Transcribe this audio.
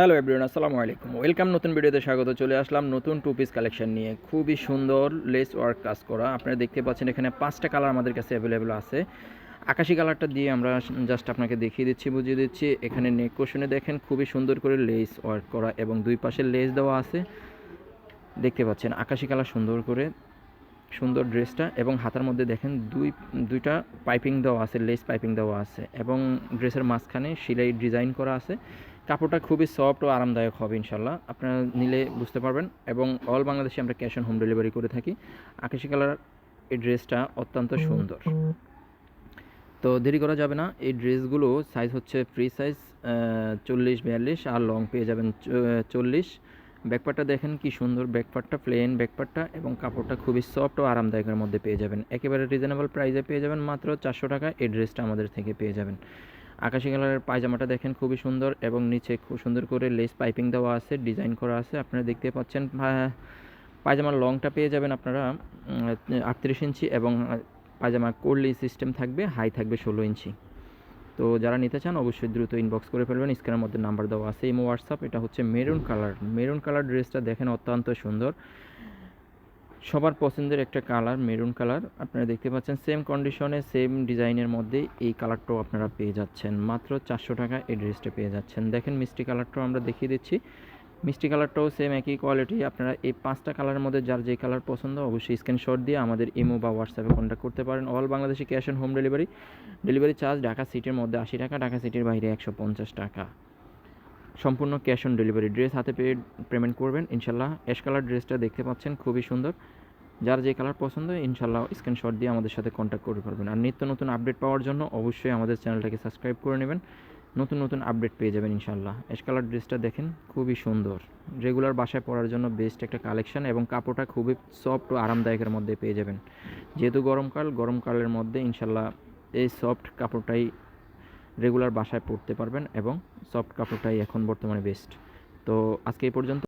Hello everyone, আসসালামু আলাইকুম। Welcome, নতুন ভিডিওতে স্বাগত। চলে আসলাম নতুন টু পিস কালেকশন নিয়ে। খুবই সুন্দর লেস ওয়ার্ক কাজ করা। আপনারা দেখতে পাচ্ছেন এখানে পাঁচটা কালার আমাদের কাছে অ্যাভেলেবেল আছে। আকাশি কালারটা দিয়ে আমরা জাস্ট আপনাকে দেখিয়ে দিচ্ছি, বুঝিয়ে দিচ্ছি। এখানে নেক কোশনে দেখেন, খুবই সুন্দর করে লেস ওয়ার্ক করা এবং দুই পাশে লেস দেওয়া আছে। দেখতে পাচ্ছেন, আকাশি কালার সুন্দর করে, সুন্দর ড্রেসটা এবং হাতার মধ্যে দেখেন, দুই, দুইটা পাইপিং দেওয়া আছে লেস পাইপিং দেওয়া আছে এবং ড্রেসের মাঝখানে সেলাই ডিজাইন করা আছে। কাপড়টা খুবই সফট ও আরামদায়ক হবে ইনশাল্লাহ আপনারা নিলে বুঝতে পারবেন এবং অল বাংলাদেশে আমরা ক্যাশ অন হোম ডেলিভারি করে থাকি। আকাশি কালার এই ড্রেসটা অত্যন্ত সুন্দর। তো দেরি করা যাবে না, এই ড্রেসগুলো সাইজ হচ্ছে ফ্রি সাইজ চল্লিশ, বিয়াল্লিশ আর লং পেয়ে যাবেন চল্লিশ। ব্যাকপারটা দেখেন কি সুন্দর ব্যাকপারটা প্লেন ব্যাকপারটা এবং কাপড়টা খুবই সফট ও আরামদায়কের মধ্যে পেয়ে যাবেন। একেবারে রিজনেবল প্রাইসে পেয়ে যাবেন মাত্র চারশো টাকা, এই ড্রেসটা আমাদের থেকে পেয়ে যাবেন। আকাশি কালারের পায়জামাটা দেখেন খুবই সুন্দর এবং নিচে খুব সুন্দর করে লেস পাইপিং দেওয়া আছে ডিজাইন করা আছে। আপনারা দেখতে পাচ্ছেন পায়জামার লংটা পেয়ে যাবেন আপনারা আটত্রিশ ইঞ্চি এবং পায়জামা কোল্ডলি সিস্টেম থাকবে হাই থাকবে ষোলো ইঞ্চি। তো যারা নিতে চান অবশ্যই দ্রুত ইনবক্স করে ফেলবেন স্ক্রিনের মধ্যে নাম্বার দেওয়া আছে, ইমো হোয়াটসঅ্যাপ এটা হচ্ছে মেরুন কালার মেরুন কালার ড্রেসটা দেখেন অত্যন্ত সুন্দর। সবার পছন্দের একটা কালার, মেরুন কালার। আপনারা দেখতে পাচ্ছেন সেম কন্ডিশনে সেম ডিজাইনের মধ্যে এই কালারটাও আপনারা পেয়ে যাচ্ছেন। মাত্র চারশো টাকা এই ড্রেসটা পেয়ে যাচ্ছেন। দেখেন মিষ্টি কালারটাও আমরা দেখিয়ে দিচ্ছি। মিষ্টি কালারটাও সেম একই কোয়ালিটি আপনারা এই পাঁচটা কালারের মধ্যে যার যে কালার পছন্দ, অবশ্যই স্ক্রিনশট দিয়ে আমাদের ইমো বা হোয়াটসঅ্যাপে কন্ট্যাক্ট করতে পারেন। অল বাংলাদেশে cash on home delivery delivery charge Dhaka সিটির মধ্যে আশি টাকা, ঢাকা সিটির বাইরে একশো পঞ্চাশ টাকা। সম্পূর্ণ ক্যাশ অন ডেলিভারি। ড্রেস হাতে পেয়ে পেমেন্ট করবেন। ইনশাল্লাহ অ্যাশ কালার ড্রেসটা দেখতে পাচ্ছেন, খুবই সুন্দর। যার যে কালার পছন্দ, ইনশাল্লাহ স্ক্রিনশট দিয়ে আমাদের সাথে কন্ট্যাক্ট করতে পারবেন। আর নিত্য নতুন আপডেট পাওয়ার জন্য অবশ্যই আমাদের চ্যানেলটাকে সাবস্ক্রাইব করে নেবেন। নতুন নতুন আপডেট পেয়ে যাবেন ইনশাল্লাহ। অ্যাশ কালার ড্রেসটা দেখেন, খুবই সুন্দর। রেগুলার বাসায় পরার জন্য বেস্ট একটা কালেকশন এবং কাপড়টা খুবই সফট ও আরামদায়কের মধ্যে পেয়ে যাবেন। যেহেতু গরমকাল, গরমকালের মধ্যে ইনশাল্লাহ এই সফট কাপড়টাই রেগুলার বাসায় পরতে পারবেন এবং সফট কাপড়টাই এখন বর্তমানে বেস্ট তো আজকে এই পর্যন্ত।